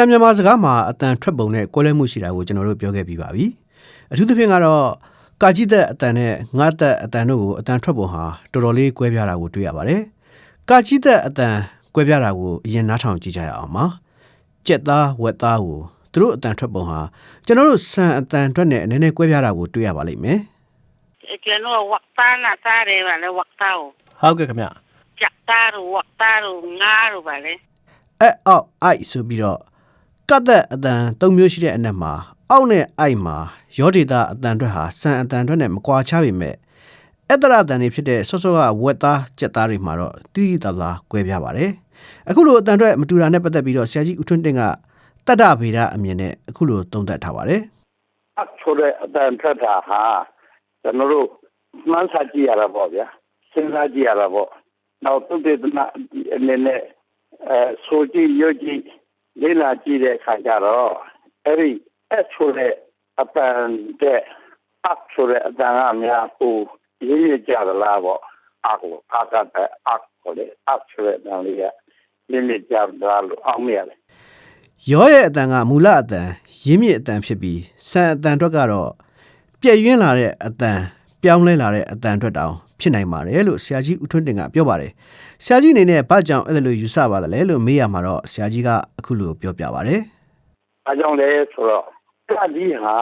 ဆမ်မြန်မာစကားမှာအတန်ထွက်ပုံနဲ့ကွဲလွဲမှုရှိတာကိုကျွန်တော်တို့ပြောခဲ့ပြီးပါပြီအထူးသဖြင့်ကတော့ကာကြီးသက်အတန်နဲ့ငါးသက်အတန်တို့ကိုအတန်ထွက်ပုံဟာတော်တော်လေးကွဲပြားတာကိုတွေ့ရပါတယ်ကာကြီးသက်အတန်ကွဲပြားတာကိုအရင်နားထောင်ကြည့်ကြရအောင်ပါကြက်သားဝက်သားကိုသူတို့အတန်ထွက်ပုံဟာကျွန်တော်တို့ဆန်အတန်ထွက်နဲ့အနေနဲ့ကွဲပြားတာကိုတွေ့ရပါလိမ့်မယ်ကျွန်တော်ဝတ်သားနာသားတယ်ပါလေဝတ်သားကိုဟုတ်ကဲ့ခင်ဗျကြက်သားတို့ဝတ်သားတို့ငါးတို့ပါလေအဲ့အောက်အိုက်ဆိုပြီးတော့ ကတ်သက်အတန်၃မျိုးရှိတဲ့အနက်မှာအောက်နဲ့အိုက်မှာရောဒေတာအတန်အတွက်ဟာဆန်အတန်အတွက်နဲ့မကွာခြားပေမဲ့အတ္တရအတန်တွေဖြစ်တဲ့ဆော့ဆော့ကဝက်သားကြက်သားတွေမှာတော့တိတိတသားကွဲပြားပါတယ်အခုလိုအတန်အတွက်မတူတာနဲ့ပတ်သက်ပြီးတော့ဆရာကြီးဦးထွန်းတင်ကတတ္တဗေဒအမြင်နဲ့အခုလိုသုံးသပ်ထားပါတယ်အဆိုတဲ့အတန်ထွက်တာဟာကျွန်တော်တို့မှန်းဆကြည့်ရတာပေါ့ဗျာစဉ်းစားကြည့်ရတာပေါ့နောက်သုတေသနအနေနဲ့အဲဆိုကြည့်ရွတ်ကြည့် လေ့လာကြည့်တဲ့အခါကျတော့အဲ့ဒီအဆိုတဲ့အတန်တဲ့အဆိုတဲ့အတန်ကအများကိုရင်းရကြသလားပေါ့အကူအကတဲ့အကိုလေအဆိုတဲ့အတန်လေးကရင်းရကြသလားလို့အောင်းမိရတယ်ရောရဲ့အတန်ကမူလအတန်ရင်းမြစ်အတန်ဖြစ်ပြီးဆန်အတန်အတွက်ကတော့ပြည့်ရင်းလာတဲ့အတန် ပြောင်းလဲလာတဲ့အတန်အတွက်တောင်ဖြစ်နိုင်ပါတယ်လို့ဆရာကြီးဦးထွန်းတင်ကပြောပါတယ်ဆရာကြီးအနေနဲ့ဘာကြောင့်အဲ့လိုယူဆပါသလဲလို့မေးရမှာတော့ဆရာကြီးကအခုလိုပြောပြပါတယ်။အဲကြောင့်လဲဆိုတော့ကကြီးဟာ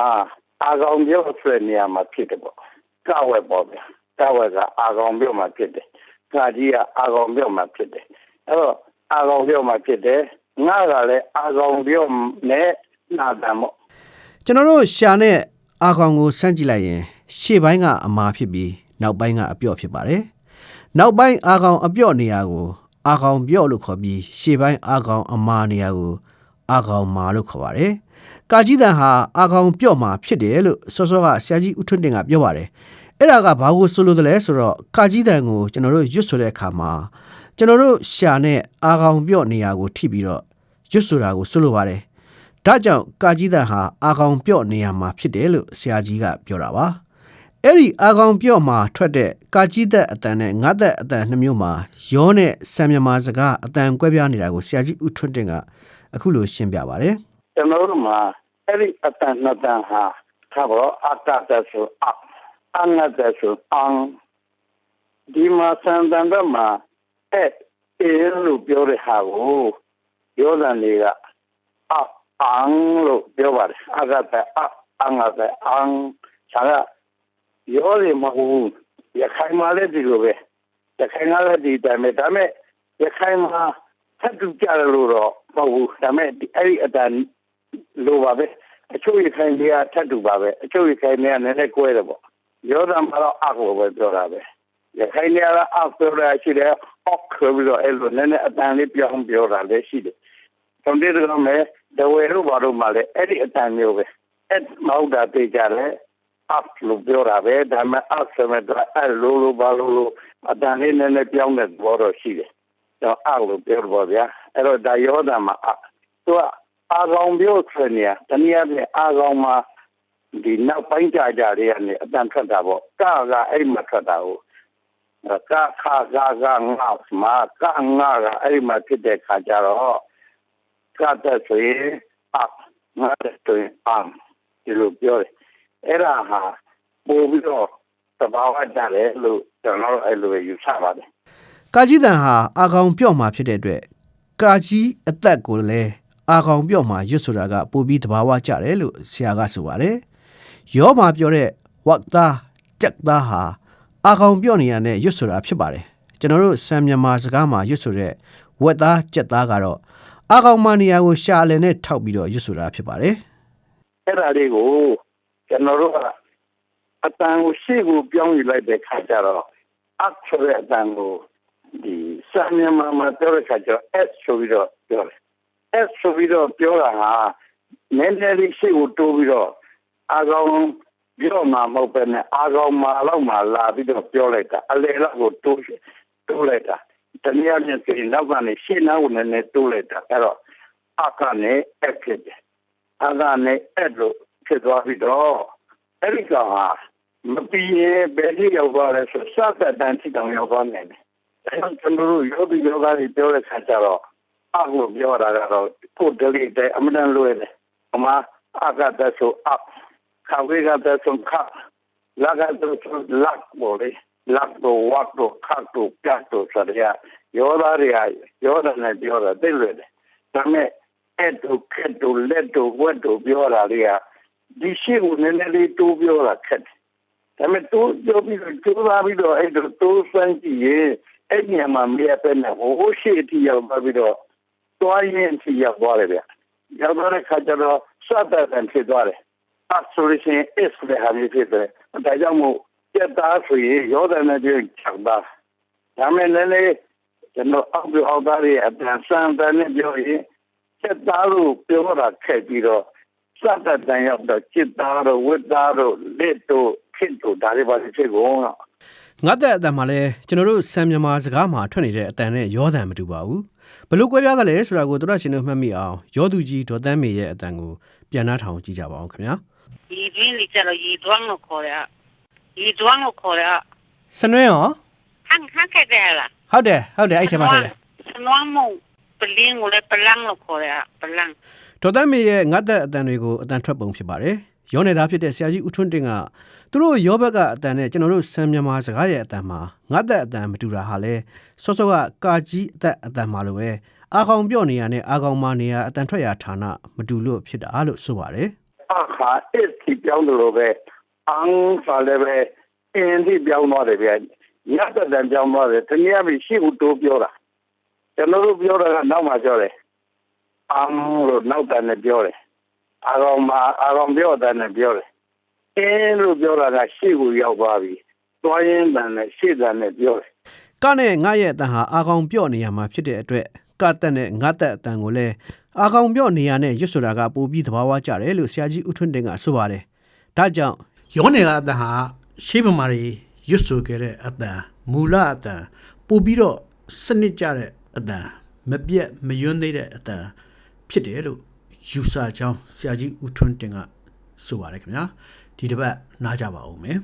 အာကောင်ပြောဆွဲနေရာမှာဖြစ်တယ်ပေါ့။ကဝက်ပေါ့ဗျာ။ကဝက်ကအာကောင်ပြောမှာဖြစ်တယ်။ကကြီးကအာကောင်ပြောမှာဖြစ်တယ်။အဲတော့အာကောင်ပြောမှာဖြစ်တယ်။ငါကလည်းအာကောင်ပြောနဲ့နာတံပေါ့ကျွန်တော်တို့ရှာနဲ့အာကောင်ကိုစမ်းကြည့်လိုက်ရင် ရှေ့ပိုင်းကအမာဖြစ်ပြီးနောက်ပိုင်းကအပြော့ဖြစ်ပါတယ်နောက်ပိုင်းအာကောင်အပြော့နေရာကိုအာကောင်ပြော့လို့ခေါ်ပြီးရှေ့ပိုင်းအာကောင်အမာနေရာကိုအာကောင်မာလို့ခေါ်ပါတယ်ကာကြီးတန်ဟာအာကောင်ပြော့မှာဖြစ်တယ်လို့စောစောကဆရာကြီးဦးထွန်းတင်ကပြောပါတယ်အဲ့ဒါကဘာကိုဆိုလိုတယ်လဲဆိုတော့ကာကြီးတန်ကိုကျွန်တော်တို့ရွတ်ဆိုတဲ့အခါမှာကျွန်တော်တို့ရှာနဲ့အာကောင်ပြော့နေရာကိုထိပြီးတော့ရွတ်ဆိုတာကိုဆိုလိုပါတယ်ဒါကြောင့်ကာကြီးတန်ဟာအာကောင်ပြော့နေရာမှာဖြစ်တယ်လို့ဆရာကြီးကပြောတာပါ အဲ့ဒီအာကောင်ပြော့မှာထွက်တဲ့ကာကြီးသက်အတန်နဲ့ငါသက်အတန်နှစ်မျိုးမှာရောနဲ့ဆံမြမာစကားအတန်ကွဲပြားနေတာကိုဆရာကြီးဦးထွန်းတင်ကအခုလိုရှင်းပြပါတယ်။ကျွန်တော်တို့မှာအဲ့ဒီအတန်နှစ်တန်ဟာသာဘောအတ္တတဆိုအအငတ်တဆိုအံဒီမှာစံတန်တော့မှာအဲ့အဲလို့ပြောတဲ့ဟာကိုပြောတဲ့နေကအအံလို့ပြောပါတယ်အကတအအငတ်တအံဆာက ရောတယ်မဟုတ်ဘူးရခိုင်မှာလည်းဒီလိုပဲရခိုင်ကလည်းဒီတိုင်းပဲဒါပေမဲ့ရခိုင်မှာထပ်တူကြတယ်လို့တော့မဟုတ်ဘူးဒါပေမဲ့အဲ့ဒီအတန်လိုပါပဲအချို့ရခိုင်တွေကထပ်တူပါပဲအချို့ရခိုင်တွေကနည်းနည်းကွဲတယ်ပေါ့ရောတာမှာတော့အကိုပဲပြောတာပဲရခိုင်တွေကအပြောရရှိတယ်အော့ဆိုပြီးတော့အဲ့လိုနည်းနည်းအတန်လေးပြောင်းပြောတာလည်းရှိတယ်တုံးတဲ့ကမဲ့ဒဝဲတို့ဘာလို့မှလည်းအဲ့ဒီအတန်မျိုးပဲအဲ့မဟုတ်တာသိကြတယ် up လို့ပြောတာပဲဒါပေမဲ့ up ဆိုမဲ့တော့အဲ့လိုလိုဘာလို့လိုအတန်လေးနည်းနည်းပြောင်းတဲ့ဘောတော့ရှိတယ်တော့ up လို့ပြောတော့ဗျာအဲ့တော့ဒါရောတာမှာ up သူကအာကောင်ပြောဆွေးနေရတနည်းအားဖြင့်အာကောင်မှာဒီနောက်ပိုင်းကြကြတွေကနေအတန်ထွက်တာပေါ့ကကအဲ့မှာထွက်တာကိုကခါကကငါမှာကငါကအဲ့မှာဖြစ်တဲ့ခါကျတော့ကတဲ့ဆိုရင် up ငါတဲ့ဆိုရင် arm ဒီလိုပြောတယ် အဲ့ဒါဟာပို့ပြီးတော့သဘာဝကြတယ်လို့ကျွန်တော်တို့အဲ့လိုပဲယူဆပါတယ်ကာကြီးတန်ဟာအာကောင်ပြော့မှာဖြစ်တဲ့အတွက်ကာကြီးအသက်ကိုလည်းအာကောင်ပြော့မှာရွတ်ဆိုတာကပိုပြီးတဘာဝကျတယ်လို့ဆရာကဆိုပါတယ်ရောမှာပြောတဲ့ဝက်သားကြက်သားဟာအာကောင်ပြော့နေရတဲ့ရွတ်ဆိုတာဖြစ်ပါတယ်ကျွန်တော်တို့စံမြန်မာစကားမှာရွတ်ဆိုတဲ့ဝက်သားကြက်သားကတော့အာကောင်မနေရာကိုရှာလည်နဲ့ထောက်ပြီးတော့ရွတ်ဆိုတာဖြစ်ပါတယ်အဲ့ဒါလေးကို ကျွန်တော်တို့ကအတန်ကိုရှေ့ကိုပြောင်းယူလိုက်တဲ့ခါကျတော့အဆိုတဲ့အတန်ကိုဒီစံမြန်မာမှာပြောတဲ့ခါကျတော့ S ဆိုပြီးတော့ပြောတယ် S ဆိုပြီးတော့ပြောတာဟာနည်းနည်းလေးရှေ့ကိုတိုးပြီးတော့အာကောင်ပြောမှာမဟုတ်ပဲနဲ့အာကောင်မာလောက်မှလာပြီးတော့ပြောလိုက်တာအလေလောက်ကိုတိုးတိုးလိုက်တာတနည်းအားဖြင့်ဆိုရင်နောက်ကနေရှေ့နောက်ကိုနည်းနည်းတိုးလိုက်တာအဲ့တော့အကနေအဖြစ်တယ်အကနေအဲ့လို ဖြစ်သွားပြီးတော့အဲ့ဒီကောင်ဟာမပြီးရင်ဘယ်လိုရောက်သွားလဲဆိုစသတ်တန်းထိတောင်ရောက်သွားနိုင်တယ်။အဲဒါကျွန်တော်တို့ယောဂီယောဂါတွေပြောတဲ့ခါကျတော့အခုပြောတာကတော့ကိုယ်တလိတဲ့အမှန်တန်လွယ်တယ်အမအကတဆိုအခဝေကတဆိုခလာကတဆိုလက်ပေါ်လေလက်တော့ဝတ်တော့ခတ်တော့ပြတ်တော့ဆိုရရောသားတွေရောသားနဲ့ပြောတာသိလွယ်တယ်ဒါပေမဲ့အဲ့တို့ခက်တို့လက်တို့ဝက်တို့ပြောတာတွေက ဒီရှိကိုနည်းနည်းလေးတိုးပြောတာခက်တယ်ဒါပေမဲ့တိုးပြောပြီးတော့တိုးသားပြီးတော့အဲ့တို့တိုးစမ်းကြည့်ရင်အဲ့ညမှာမရတဲ့နဲ့ဟိုရှိအထိရောက်သွားပြီးတော့တွားရင်အထိရောက်သွားတယ်ဗျရောက်သွားတဲ့ခါကျတော့စတဲ့တန်ဖြစ်သွားတယ် absolution is တဲ့ဟာမျိုးဖြစ်တယ်ဒါကြောင့်မို့စက်သားဆိုရင်ရောဒနာကျချက်တာဒါမဲ့လည်းလေကျွန်တော်အောက်ပြအောက်သားရဲ့အတန်စံတန်နဲ့ပြောရင်စက်သားလို့ပြောတာခက်ပြီးတော့ စတဲ့တန်ရောက်တော့จิตသားတို့ဝိတ္သားတို့လက်တို့ဖြစ်တို့ဒါတွေပါဖြစ်ကုန်တော့ငါသက်အတန်မှာလဲကျွန်တော်တို့စံမြန်မာစကားမှာထွက်နေတဲ့အတန်နဲ့ရောသံမတူပါဘူးဘလို့ကွဲပြားသလဲဆိုတာကိုတို့ရရှင်တို့မှတ်မိအောင်ရောသူကြီးဒေါ်တန်းမေရဲ့အတန်ကိုပြန်နှားထောင်ကြည့်ကြပါအောင်ခင်ဗျာဒီပြင်းကြီးကျတော့ရီတွန်းလို့ခေါ်ရရီတွန်းလို့ခေါ်ရစနွင်းရောဟန်ဟန်ခဲ့တယ်လားဟုတ်တယ်ဟုတ်တယ်အဲ့ထဲမှာထည့်တယ်စနွမ်းမပလင်းကိုလည်းပလန်းလို့ခေါ်ရပလန်း ဒေါ်တန်းမေရဲ့ငါသက်အတန်တွေကိုအတန်ထွက်ပုံဖြစ်ပါတယ်ရောနေသားဖြစ်တဲ့ဆရာကြီးဦးထွန်းတင်ကသူတို့ရောဘက်ကအတန်နဲ့ကျွန်တော်တို့စံမြန်မာစကားရဲ့အတန်မှာငါသက်အတန်မတူတာဟာလဲစောစောကကာကြီးအသက်အတန်မှာလိုပဲအာကောင်ပြော့နေရနဲ့အာကောင်မနေရအတန်ထွက်ရဌာနမတူလို့ဖြစ်တာလို့ဆိုပါတယ်အခါအစ်တီပြောင်းတယ်လို့ပဲအန်ဖာလည်းပဲအင်းဒီပြောင်းသွားတယ်ဗျညတ်တဲ့ပြောင်းသွားတယ်တနည်းအားဖြင့်ရှိဖို့တိုးပြောတာကျွန်တော်တို့ပြောတာကနောက်မှပြောတယ် အန်လို့နောက်တန်းနဲ့ပြောတယ်အာကောင်မအာကောင်ပြောတဲ့နဲ့ပြောတယ်အင်းလို့ပြောတာကရှိကိုရောက်သွားပြီတွားရင်တန်နဲ့ရှေ့တန်နဲ့ပြောတယ်ကနဲ့ငါရဲ့အတန်ဟာအာကောင်ပြော့နေရမှာဖြစ်တဲ့အတွက်ကတက်နဲ့ငါတက်အတန်ကိုလည်းအာကောင်ပြော့နေရနဲ့ရွတ်ဆိုတာကပိုပြီးသဘာဝကျတယ်လို့ဆရာကြီးဦးထွန်းတင်ကဆိုပါတယ်ဒါကြောင့်ရောနေကအတန်ဟာရှေးဗမာတွေရွတ်ဆိုခဲ့တဲ့အတန်မူလအတန်ပိုပြီးတော့စနစ်ကျတဲ့အတန်မပြတ်မယွန်းသေးတဲ့အတန် ဖြစ်တယ်လို့ယူဆကြောင်းဆရာကြီးဦးထွန်းတင်ကဆိုပါတယ်ခင်ဗျာဒီတစ်ပတ်နားကြပါဦးမယ်